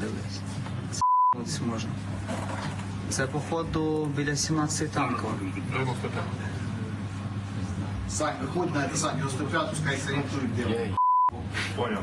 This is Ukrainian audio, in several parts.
Дивись. Це можна. Це походу біля 17 танкова. Сань, выходит на это, Сань, 95, пускай сориентует, где он. Понял.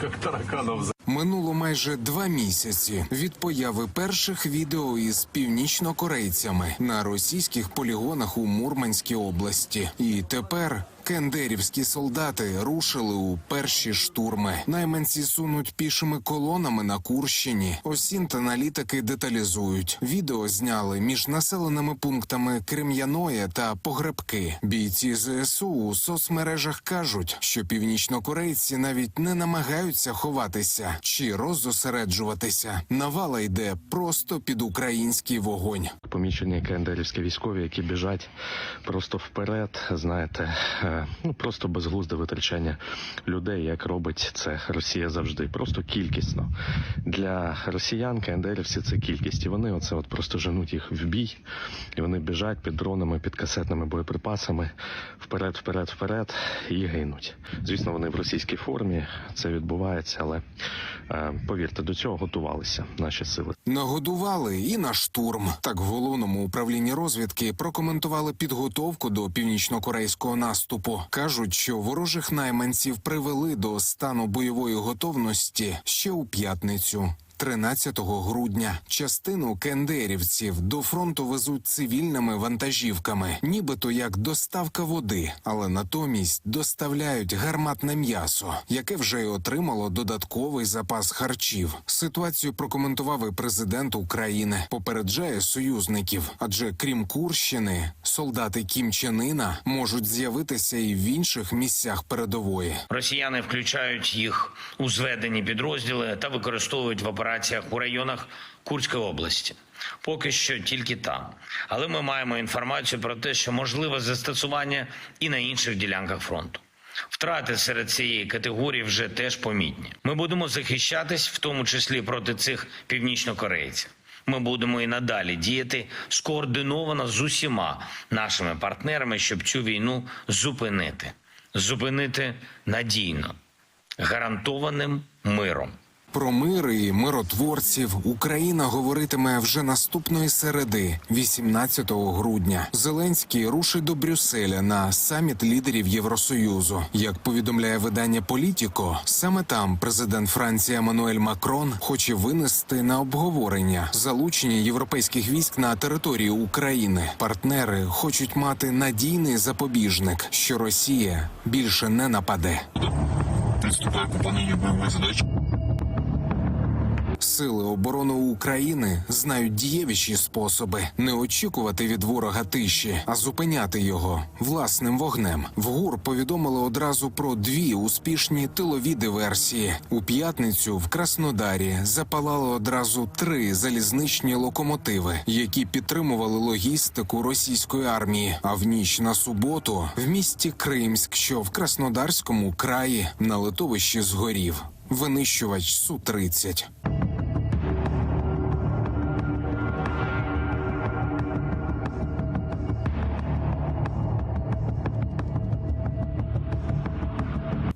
Как тараканов за... Минуло майже два місяці від появи перших відео із північнокорейцями на російських полігонах у Мурманській області. І тепер кендерівські солдати рушили у перші штурми. Найманці сунуть пішими колонами на Курщині. Осінт-аналітики деталізують. Відео зняли між населеними пунктами Крем'яноє та Погребки. Бійці ЗСУ у соцмережах кажуть, що північнокорейці навіть не намагаються ховатися чи роззосереджуватися. Навала йде просто під український вогонь. помічені кендерівські військові, які біжать просто вперед, знаєте, е, ну просто безглузде витрачання людей, як робить це Росія завжди. Просто кількісно для росіян кендерівці це кількість, і вони оце от просто женуть їх в бій, і вони біжать під дронами, під касетними боєприпасами вперед, вперед, вперед і гинуть. Звісно, вони в російській формі це відбувається, але е, повірте, до цього готувалися наші сили. Нагодували і на штурм. Так в головному управлінні розвідки прокоментували підготовку до північнокорейського наступу. Кажуть, що ворожих найманців привели до стану бойової готовності ще у п'ятницю. 13 грудня частину кендерівців до фронту везуть цивільними вантажівками, нібито як доставка води, але натомість доставляють гарматне м'ясо, яке вже й отримало додатковий запас харчів. Ситуацію прокоментував і президент України. Попереджає союзників, адже крім Курщини, солдати Кім Чен Іна можуть з'явитися і в інших місцях передової. Росіяни включають їх у зведені підрозділи та використовують в операціях у районах Курської області. Поки що тільки там. Але ми маємо інформацію про те, що можливе застосування і на інших ділянках фронту. Втрати серед цієї категорії вже теж помітні. Ми будемо захищатись, в тому числі проти цих північнокорейців. Ми будемо і надалі діяти скоординовано з усіма нашими партнерами, щоб цю війну зупинити, зупинити надійно, гарантованим миром. Про мир і миротворців Україна говоритиме вже наступної середи, 18 грудня. Зеленський рушить до Брюсселя на саміт лідерів Євросоюзу. Як повідомляє видання Політіко, саме там президент Франції Еммануель Макрон хоче винести на обговорення залучення європейських військ на територію України. Партнери хочуть мати надійний запобіжник, що Росія більше не нападе. Приступаю к выполнению боевой задачи. Сили оборони України знають дієвіші способи не очікувати від ворога тиші, а зупиняти його власним вогнем. В ГУР повідомили одразу про дві успішні тилові диверсії. У п'ятницю в Краснодарі запалали одразу три залізничні локомотиви, які підтримували логістику російської армії. А в ніч на суботу в місті Кримськ, що в Краснодарському краї на литовищі згорів. Винищувач су 30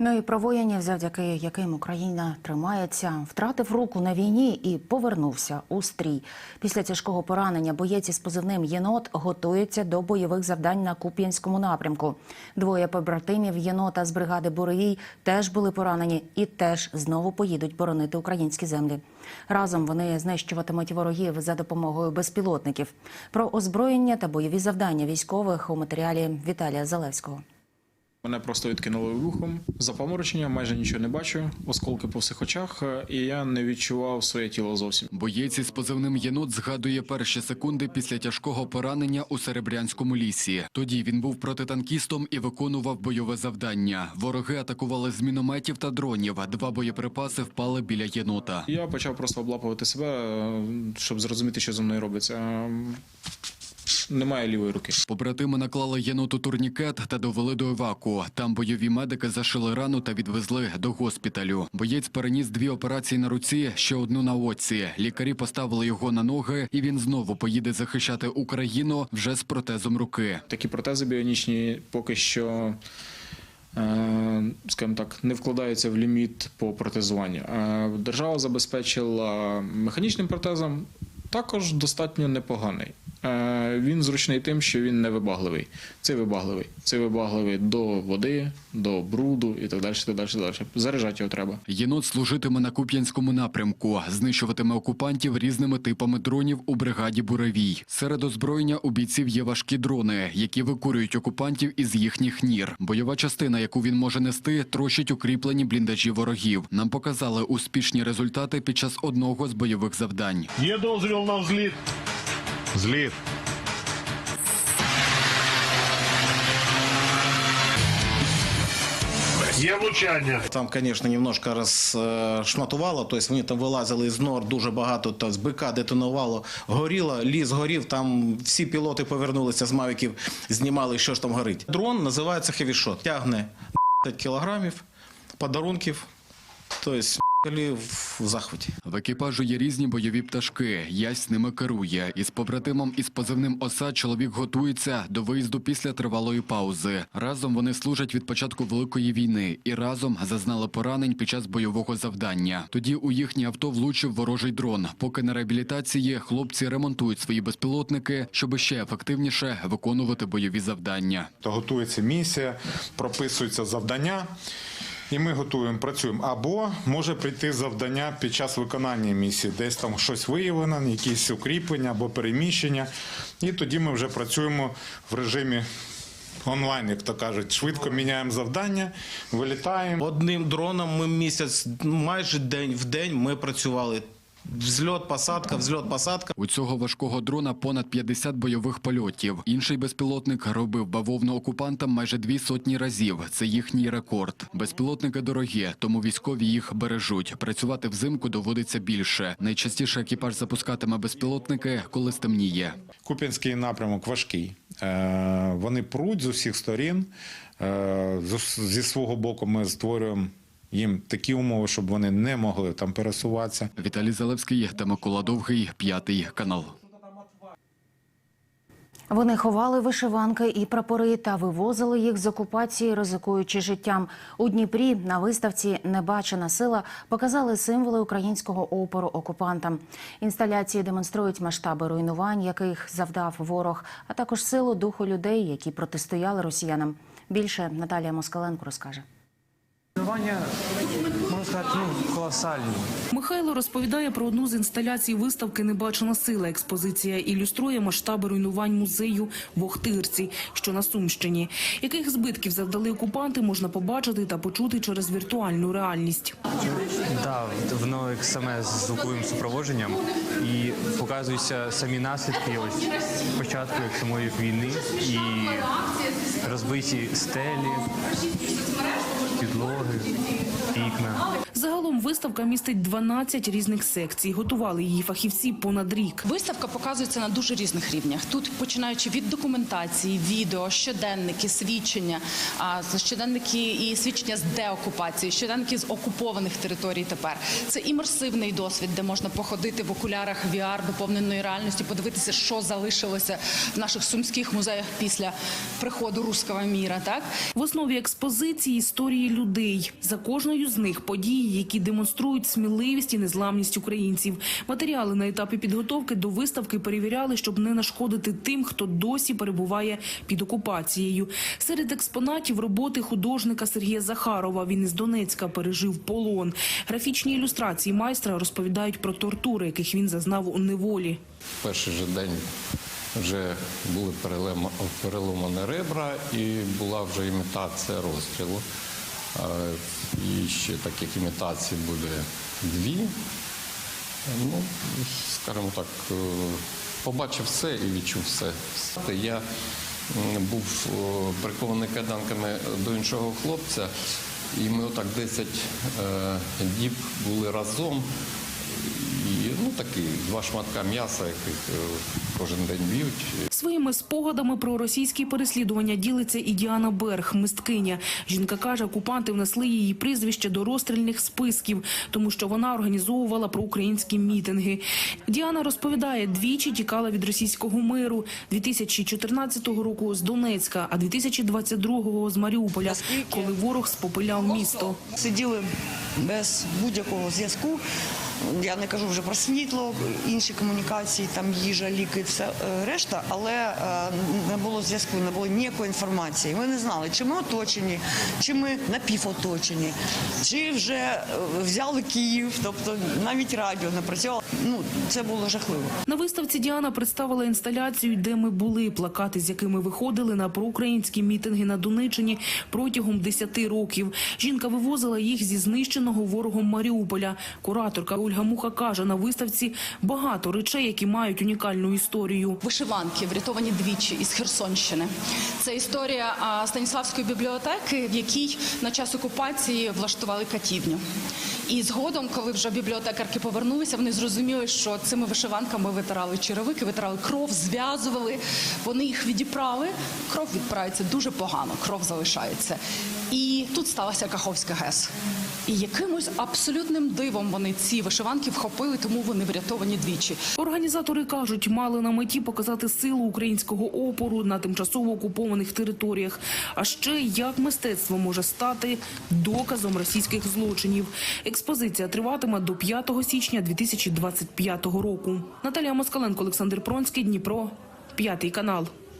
Ну і про воїнів, завдяки яким Україна тримається, втратив руку на війні і повернувся у стрій. Після тяжкого поранення боєць із позивним єнот готується до бойових завдань на Куп'янському напрямку. Двоє побратимів єнота з бригади Буревій теж були поранені і теж знову поїдуть боронити українські землі. Разом вони знищуватимуть ворогів за допомогою безпілотників. Про озброєння та бойові завдання військових у матеріалі Віталія Залевського. Мене просто відкинули вухом запаморочення, майже нічого не бачу, осколки по всіх очах, е, і я не відчував своє тіло зовсім. Боєць із позивним єнот згадує перші секунди після тяжкого поранення у Серебрянському лісі. Тоді він був протитанкістом і виконував бойове завдання. Вороги атакували з мінометів та дронів. Два боєприпаси впали біля єнота. Я почав просто облапувати себе, е, щоб зрозуміти, що зі мною робиться. Немає лівої руки. Побратими наклали єноту турнікет та довели до еваку. Там бойові медики зашили рану та відвезли до госпіталю. Боєць переніс дві операції на руці, ще одну на оці. Лікарі поставили його на ноги, і він знову поїде захищати Україну вже з протезом руки. Такі протези біонічні поки що е, скажімо так, не вкладаються в ліміт по протезуванню. Е, Держава забезпечила механічним протезом також достатньо непоганий. Е, Він зручний тим, що він не вибагливий. Це вибагливий. Це вибагливий до води, до бруду і так далі. Так далі, так далі. Заряджати його треба. Єнот служитиме на Куп'янському напрямку, знищуватиме окупантів різними типами дронів у бригаді Буровій. Серед озброєння у бійців є важкі дрони, які викурюють окупантів із їхніх нір. Бойова частина, яку він може нести, трощить укріплені бліндажі ворогів. Нам показали успішні результати під час одного з бойових завдань. Є дозвіл на взліт. Зліт. Є влучання. Там, звісно, немножко розшматувало, тобто вони там вилазили з нор дуже багато, то з БК детонувало, горіло, ліс горів, там всі пілоти повернулися з мавіків, знімали, що ж там горить. Дрон називається хевішот. Тягне 5 кілограмів, подарунків, тобто в захваті. В екіпажу є різні бойові пташки. Ясь ними керує. Із побратимом із позивним оса чоловік готується до виїзду після тривалої паузи. Разом вони служать від початку великої війни і разом зазнали поранень під час бойового завдання. Тоді у їхнє авто влучив ворожий дрон. Поки на реабілітації хлопці ремонтують свої безпілотники, щоб ще ефективніше виконувати бойові завдання. То готується місія, прописується завдання, і ми готуємо, працюємо. Або може прийти завдання під час виконання місії, десь там щось виявлено, якісь укріплення або переміщення. І тоді ми вже працюємо в режимі. Онлайн, як то кажуть, швидко міняємо завдання, вилітаємо. Одним дроном ми місяць, майже день в день ми працювали. Взльот, посадка, взльот, посадка. У цього важкого дрона понад 50 бойових польотів. Інший безпілотник робив бавовну окупантам майже дві сотні разів. Це їхній рекорд. Безпілотники дорогі, тому військові їх бережуть. Працювати взимку доводиться більше. Найчастіше екіпаж запускатиме безпілотники, коли стемніє. Куп'янський напрямок важкий. Е, Вони пруть з усіх сторін. Е, Зі свого боку ми створюємо їм такі умови, щоб вони не могли там пересуватися. Віталій Залевський та Микола Довгий, п'ятий канал. Вони ховали вишиванки і прапори та вивозили їх з окупації, ризикуючи життям. У Дніпрі на виставці Небачена сила показали символи українського опору окупантам. Інсталяції демонструють масштаби руйнувань, яких завдав ворог, а також силу духу людей, які протистояли росіянам. Більше Наталія Москаленко розкаже. Тренування, можна сказати, ну, колосальні. Михайло розповідає про одну з інсталяцій виставки Небачена сила. Експозиція ілюструє масштаби руйнувань музею в Охтирці, що на Сумщині. Яких збитків завдали окупанти, можна побачити та почути через віртуальну реальність. Да, воно як саме з звуковим супроводженням і показуються самі наслідки ось початку як самої війни і розбиті стелі, підлоги, вікна. Загалом виставка містить 12 різних секцій. Готували її фахівці понад рік. Виставка показується на дуже різних рівнях. Тут починаючи від документації, відео, щоденники, свідчення, щоденники і свідчення з деокупації, щоденники з окупованих територій. Тепер це імерсивний досвід, де можна походити в окулярах VR доповненої реальності, подивитися, що залишилося в наших сумських музеях після приходу руського міра. Так В основі експозиції історії людей. За кожною з них події, які демонструють сміливість і незламність українців. Матеріали на етапі підготовки до виставки перевіряли, щоб не нашкодити тим, хто досі перебуває під окупацією. Серед експонатів роботи художника Сергія Захарова. Він із Донецька пережив полон. Графічні ілюстрації майстра розповідають про тортури, яких він зазнав у неволі. перший же день вже були переломані ребра і була вже імітація розстрілу. І ще таких імітацій буде дві. Ну, скажімо так, е, побачив все і відчув все. Я був е, прикований кайданками до іншого хлопця, і ми отак 10 е, діб були разом. І такий, два шматка м'яса, яких е, кожен день б'ють. Своїми спогадами про російські переслідування ділиться і Діана Берг, мисткиня. Жінка каже, окупанти внесли її прізвище до розстрільних списків, тому що вона організовувала проукраїнські мітинги. Діана розповідає, двічі тікала від російського миру 2014 року з Донецька, а 2022 з Маріуполя, коли ворог спопиляв місто. Сиділи без будь-якого зв'язку. Я не кажу вже про світло, інші комунікації, там їжа, ліки, все е, решта, але е, не було зв'язку, не було ніякої інформації. Ми не знали, чи ми оточені, чи ми напівоточені, чи вже е, взяли Київ, тобто навіть радіо не працювало. Ну це було жахливо. На виставці Діана представила інсталяцію, де ми були, плакати, з якими виходили на проукраїнські мітинги на Донеччині протягом 10 років. Жінка вивозила їх зі знищеного ворогом Маріуполя. Кураторка Ольга Муха каже, на виставці багато речей, які мають унікальну історію. Вишиванки врятовані двічі із Херсонщини. Це історія Станіславської бібліотеки, в якій на час окупації влаштували катівню. І згодом, коли вже бібліотекарки повернулися, вони зрозуміли, що цими вишиванками витирали черевики, витирали кров, зв'язували. Вони їх відіправи. Кров відправиться дуже погано, кров залишається. І тут сталася Каховська ГЕС. І якимось абсолютним дивом вони ці вишиванки вхопили, тому вони врятовані двічі. Організатори кажуть, мали на меті показати силу українського опору на тимчасово окупованих територіях. А ще як мистецтво може стати доказом російських злочинів. Експозиція триватиме до 5 січня 2025 року. Наталія Москаленко, Олександр Пронський, Дніпро, п'ятий канал.